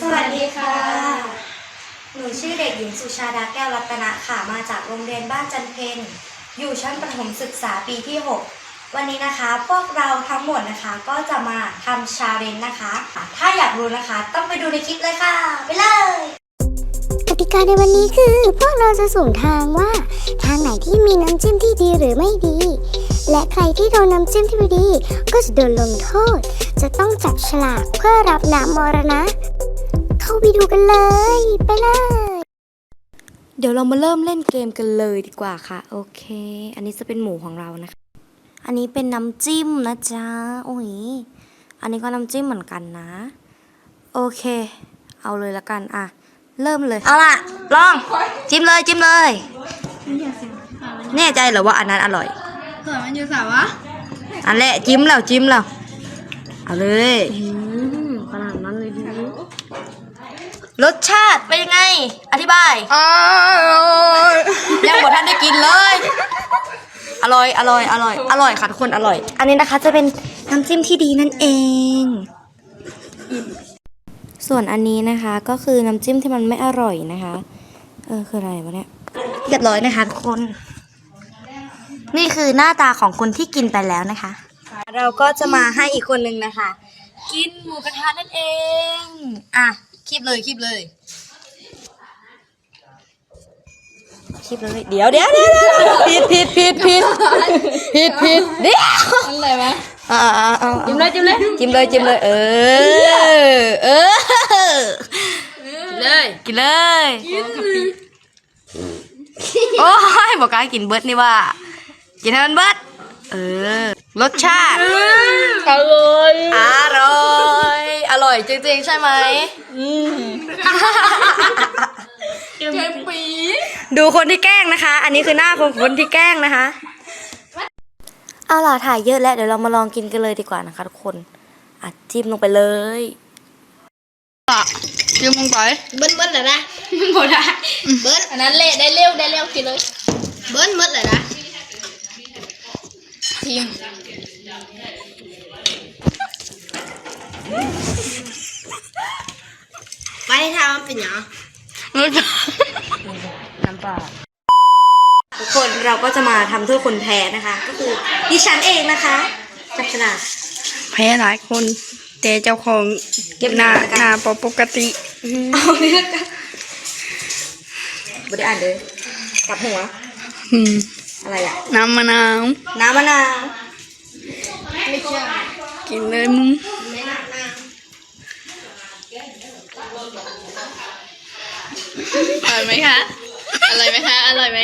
สวัสดีค่ะ หนูชื่อเด็กหญิงสุชาดาแก้วรัตนะค่ะ มาจากโรงเรียนบ้านจันเพนอยู่ชั้นประถมศึกษาปีที่ 6 วันนี้นะคะ พวกเราทั้งหมดนะคะก็จะมาทำชาเลนจ์นะคะ ถ้าอยากรู้นะคะ ต้องไปดูในคลิปเลยค่ะ ไปเลยกติกาในวันนี้คือพวกเราจะสุ่มทางว่า ทางไหนที่มีน้ำจิ้มที่ดีหรือไม่ดี และใครที่โดนน้ำจิ้มที่ไม่ดี ก็จะโดนลงโทษ จะต้องจับฉลากเพื่อรับน้ำมรณะ เข้าไปดูกันเลย ไปเลย เดี๋ยวเรามาเริ่มเล่นเกมกันเลยดีกว่าค่ะ โอเค อันนี้จะเป็นหมูของเรานะคะ อันนี้เป็นน้ำจิ้มนะจ๊ะ โอ้ย อันนี้ก็น้ำจิ้มเหมือนกันนะ โอเค เอาเลยละกันอะ เริ่มเลย เอาล่ะ ลอง จิ้มเลยจิ้มเลย แน่ใจเหรอว่าอันนั้นอร่อยเกิดมันอยู่สาวะอันแรกจิ้มแล้วจิ้มแล้ว เอาเลย ขนาดนั้นเลยดิ รสชาติเป็นยังไง อธิบายอร่อยยังบ่ทันได้กินเลย อร่อย อร่อย อร่อย อร่อยค่ะทุกคน อร่อย อันนี้นะคะจะเป็นน้ำจิ้มที่ดีนั่นเอง ส่วนอันนี้นะคะก็คือน้ำจิ้มที่มันไม่อร่อยนะคะ เออคืออะไรวะเนี่ย เรียบร้อยนะคะทุกคน นี่คือหน้าตาของคนที่กินไปแล้วนะคะ เราก็จะมาให้อีกคนนึงนะคะ กินหมูกระทะนั่นเอง อะ คีบเลยคีบเลยคลิปเลย เดี๋ยวเดี๋ยวเดี๋ยวเดี๋ยวผิดผิดผิดผิดผิดผิดเดี๋ยวอะไรวะอ่าอ่าอ่าจิ้มเลยจิ้มเลยจิ้มเลยจิ้มเลย เออ เออเลยกินเลยโอ้ยบอกกล้ากินเบิร์ดนี่ว่า กินให้มันเบิร์ด เออ รสชาติ อร่อยอร่อย อร่อยจริงๆ ใช่ไหม เจ็บปีดูคนที่แกล้งนะคะ อันนี้คือหน้าของคนที่แกล้งนะคะ เอาล่ะถ่ายเยอะแล้ว เดี๋ยวเรามาลองกินกันเลยดีกว่านะคะทุกคนอัดจิ้มลงไปเลยจิ้มลงไป เบิ้ลเบิ้ลเลยนะหมดละเบิ้ลอันนั้นเละได้เร็วได้เร็วกินเลย เบิ้ลเบิ้ลเลยนะ ทีมไปทำเป็นหยังน้ำปลาทุกคนเราก็จะมาทำโทษคนแพ้นะคะ ก็คือดิฉันเองนะคะจับฉลากแพ้หลายคนแต่เจ้าของเก็บหน้าหน้าหน้าปกติเอาเลือกกันไม่ได้อ่านเลยกลับหัวอืม อะไรอะน้ำมะนาว น้ำมะนาวไม่เชื่อกินเลยมึงไม่หนักนะอร่อยไหมคะ อร่อยไหมคะ อร่อยไหม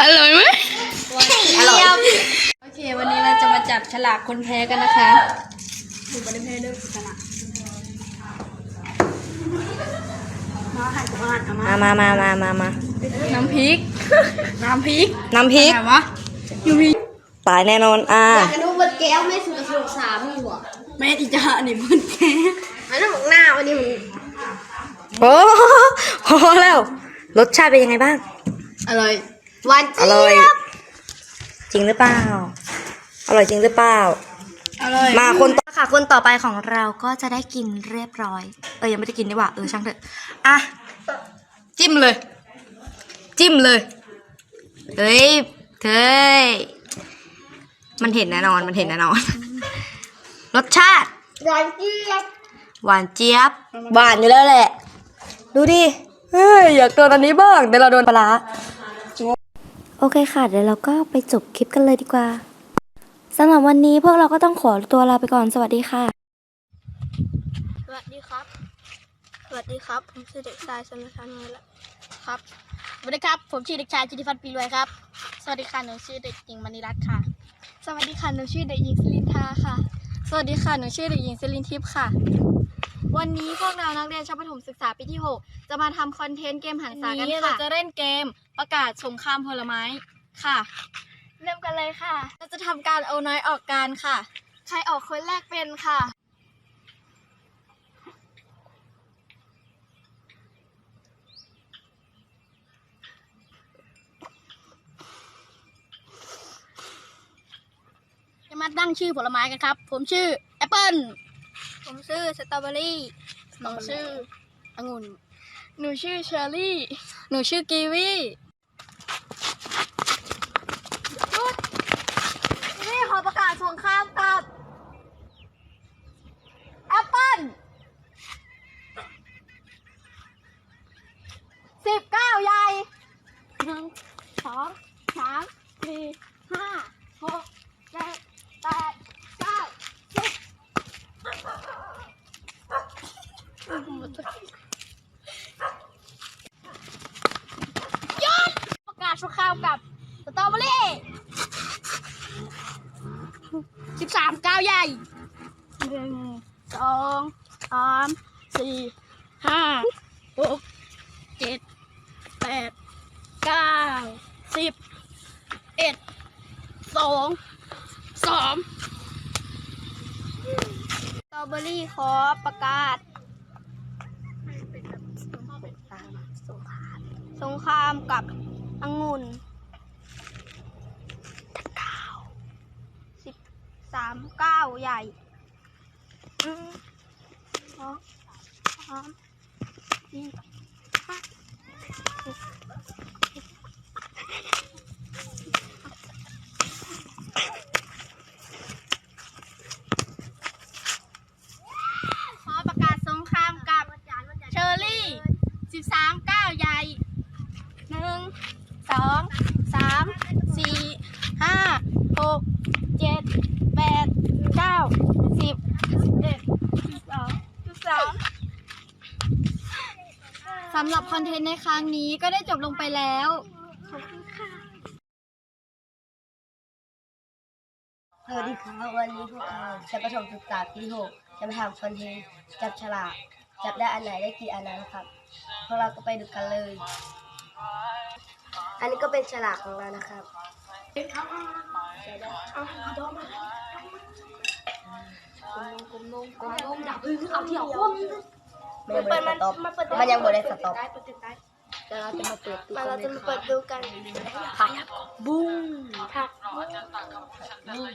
อร่อยไหมอร่อยโอเค วันนี้เราจะมาจับฉลากคนแพ้กันนะคะถูกบันทึกแพ้ด้วยชนะมามามามามามา น้ำพริก น้ำพริกน้ำพริกไหนวะยูพีตายแน่นอนอ่ากระดูกเบิ้ลแก้วไม่สุดกระดูกสามหัวแม่อีจ้าอันนี้มันแค่อันนั้นบอกหน้าวันนี้มันโอ้พอแล้ว รสชาติเป็นยังไงบ้าง อร่อยหวานอเจี๊ร่อย ยบจริงหรือเปล่า อร่อยจริงหรือเปล่า อร่อยมาคนต่อค่ะ คนต่อไปของเราก็จะได้กินเรียบร้อย เออยังไม่ได้กินดีกว่า เออช่างเถอะ อะ จิ้มเลย จิ้มเลย เฮ้ย เธยมันเห็นแน่นอน มันเห็นแน่นอน รสชาติหวานเจี๊ยบหวานเจี๊ยบ หวานอยู่แล้วแหละ ดูดิ เฮ้ย อยากโดนอันนี้บ้างเดี๋ยวเราโดนปลาร้าโอเคค่ะ เดี๋ยวเราก็ไปจบคลิปกันเลยดีกว่าสำหรับวันนี้พวกเราก็ต้องขอตัวลาไปก่อน สวัสดีค่ะ สวัสดีครับ สวัสดีครับ ผมชื่อเด็กชายสมชานนละครับ สวัสดีครับ ผมชื่อเด็กชายจิติพัฒน์ปีรวยครับ สวัสดีค่ะ หนูชื่อเด็กหญิงมณีรัตน์ค่ะ สวัสดีค่ะ หนูชื่อเด็กหญิงสลินทาค่ะ สวัสดีค่ะ หนูชื่อเด็กหญิงสลินทิพย์ค่ะ วันนี้พวกเรานักเรียนชั้นประถมศึกษาปีที่ 6 จะมาทำคอนเทนต์เกมหันษากันค่ะ เราจะเล่นเกมประกาศสงครามผลไม้ค่ะ เริ่มกันเลยค่ะ เราจะทำการเอาน้อยออกการค่ะ ใครออกคนแรกเป็นค่ะ มาตั้งชื่อผลไม้กันครับ ผมชื่อแอปเปิลผมชื่อสตรอเบอรี่หนูชื่อองุ่น หนูชื่อเชอร์รี่ หนูชื่อกีวีนี่ขอประกาศสงครามกับแอปเปิลสิบเก้าใหญ่หนึ่งสองสามสี่ห้าหกเจ็ด แปดเก้าสิบหยุดประกาศสงครามกับสตรอเบอรี่สิบสามก้าวใหญ่หนึ่งสองสามสี่ห้าหกเจ็ดแปดเก้าสิบเอ็ดสองสามสตรอเบอรี่ขอประกาศ สงครามกับองุ่นเก้าสิบ สามเก้าใหญ่หนึ่งสองสามสี่ห้าหกขอประกาศสงครามกับเชอรี่สิบสามเก้าใหญ่หนึ่งสองสามสี่ห้าหกเจ็ดแปดเก้าสิบสิบเอ็ดสิบสองสิบสามสำหรับคอนเทนต์ในครั้งนี้ก็ได้จบลงไปแล้วสวัสดีครับวันนี้พวกเราชั้นประถมศึกษาปีหกจะมาทำคอนเทนต์จับฉลากจับได้อันไหนได้กี่อันนั้นครับพวกเราก็ไปดูกันเลย อันนี้ก็เป็นฉลากของเรานะครับมันยังบริสต็อ ปมันยังบริสต็อปเดี๋ยวเราจะมาเปิดดูมากัเรานจะเลยมาคเปิรับดดูกันผักบุ้งผักบุ้ง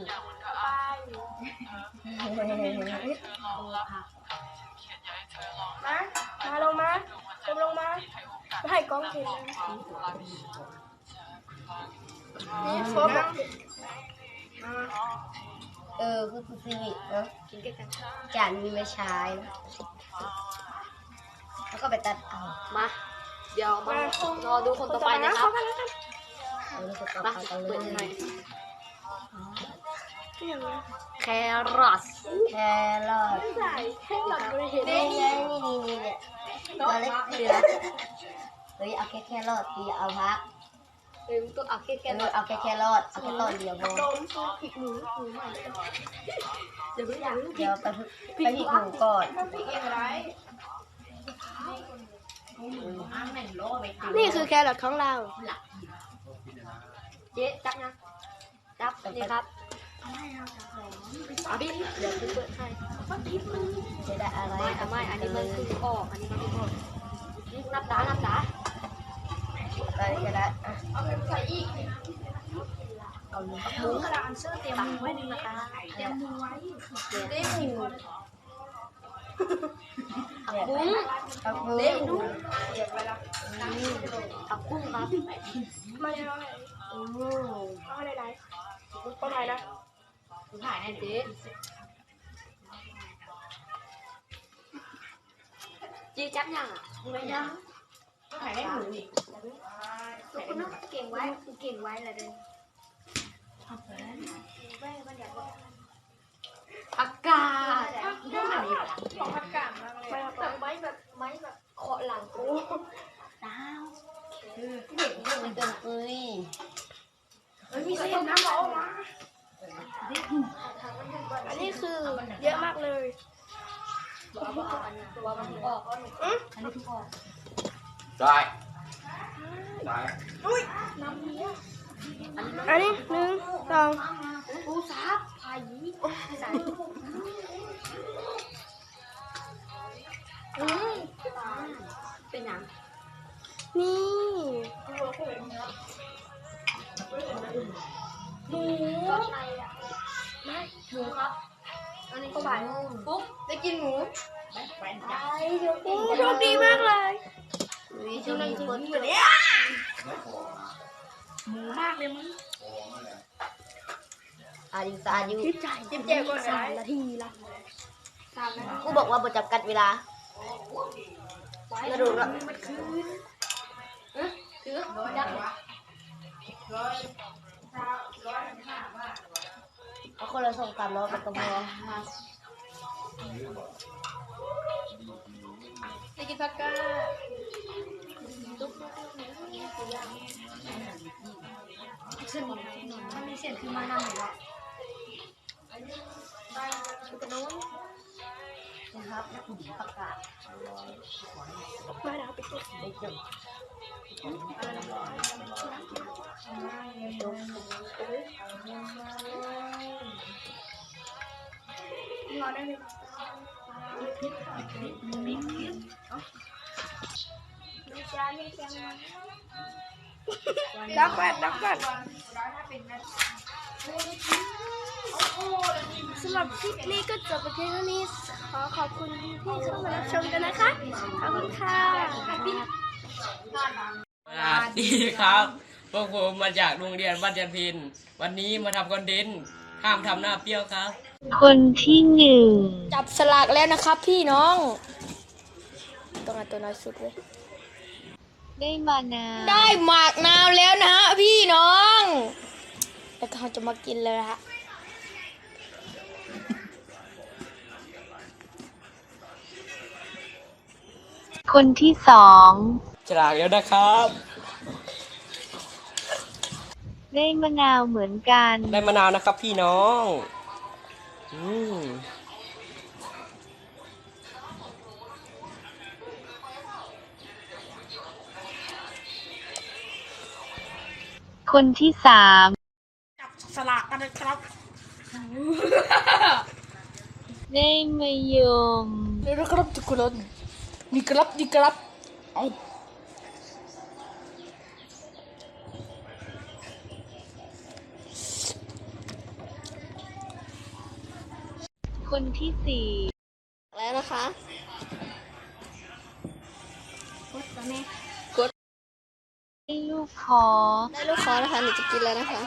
มามาลงมาลงลงมาไม่ให้กล้องเห็นนะนี่โฟมแบบเออคือคือซีวิเนาะจานมีไม่ใช้นะ แล้วก็ไปตัดเอามา เดี๋ยวมารอดูคนต่อไปนะครับเอาแล้วก็ต่อมาไปกันเลเปิดยหน่อยที่อย่างนี้แครอทแครอทใส่ให้หลอดบริเห็นนี่ไงนี่นี่นี่เนี่ยตัวเล็กเหลือเฮ้ยเอาแค่แครอทดีเอาพักเอ้ยต้องเอาแค่แคแค่รอทเอาแค่แครอทเอาแค่ตอนเดียวพอ ต้มซุปพริกหมูหมูใหม่เดี๋ยวเพิ่งอยากเดี๋ยวไปพึ่งไปพริกหมูก่อน นี่คือแครอทของเรา เจ๊จับยังจับนี่ครับเอาดิเดี๋ยวคุณเปิดให้จะได้อะไรไม่เอาไม่อันนี้มันคือออกอันนี้มันคือออกนี่นับตานับตาตอนนี้จะได้อะเอาหมูกระดานเสื้อเตรียมหมูไว้หนึ่งนะคะเตรียมหมูไว้เตรียมหมูเนี่ยบุ้งเอาบุ้งกับกุ้งครับมาเลยเราอืมเอาอะไรไรเอาอะไรนะถ่ายแน่เจ๊จ๊จับยังอะไม่ยังถ่ายได้หมูอีกคุณน้องเก่งไว้เก่งไว้เลยเด้อ อากาศของผักกาดมากเลยแบบไม้แบบไม้แบบเคาะหลังโอ้มันเกินเอ้ยมีเศษน้ำออกมาอันนี้คือเยอะมากเลยได้ได้อันนี้ หนึ่งสองปูซับพายีใส่เป็นหยังนี่ก็ไทยอะไม่หมูครับ อันนี้ก็บ่ายปุ๊บได้กินหมูโอ้โชคดีมากเลยวิจะมีคน หมูมากเลยมึงอาดิสาอยู่จิ๊บจ่ายจิ๊บเจ๊ก่อนสามนาทีละสามนาทีกูบอกว่าบ่จำกัดเวลาแล้วดูละมันคืนเอ๊ะคือยักษ์เอาคนละสองสามร้อยมันก็พอไปกินผักกา เส้นมันมีเส้นคือมานั่งอยู่แล้วชุดกระโดดนะครับนักบุญประกาศมาดาวไปกินไปจบนอนได้ไห มดักแปดดักแปดสำหรับคลิปนี้ก็จบไปเพียงเท่านี้ ขอขอบคุณที่เข้ามารับชมกันนะคะ ขอบคุณค่ะสวัสดีครับ พวกผมมาจากโรงเรียนบ้านยันพิน วันนี้มาทำคอนเทนต์ห้ามทำหน้าเปรี้ยวครับ คนที่หนึ่ง จับสลากแล้วนะครับพี่น้อง ต้องเอาตัวน้อยสุดเลย ได้มานาได้หมากนาวแล้วนะฮะพี่น้องแล้วก็เราจะมากินเลยนะฮะคนที่สองฉลากแล้วนะครับ ได้มะนาวเหมือนกัน ได้มะนาวนะครับพี่น้อง อืม คนที่สามสลากกันนะครับได้มะยมเดี๋ยวนะครับทุกคนนี่ครับนี่ครับเอาคนที่สี่แล้วนะคะ อได้ลูกคอนะคะหนูจะกินแล้วนะคะ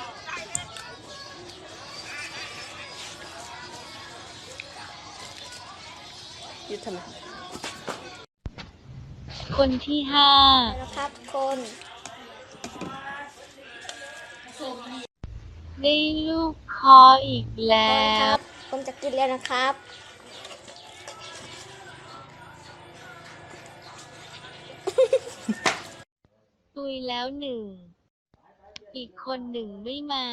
ยืดทำไมคนที่ห้านะครับทุกคนได้ลูกคออีกแล้ควรับผมจะกินแล้วนะครับ ยแล้วหนึ่ง อีกคนหนึ่งไม่มา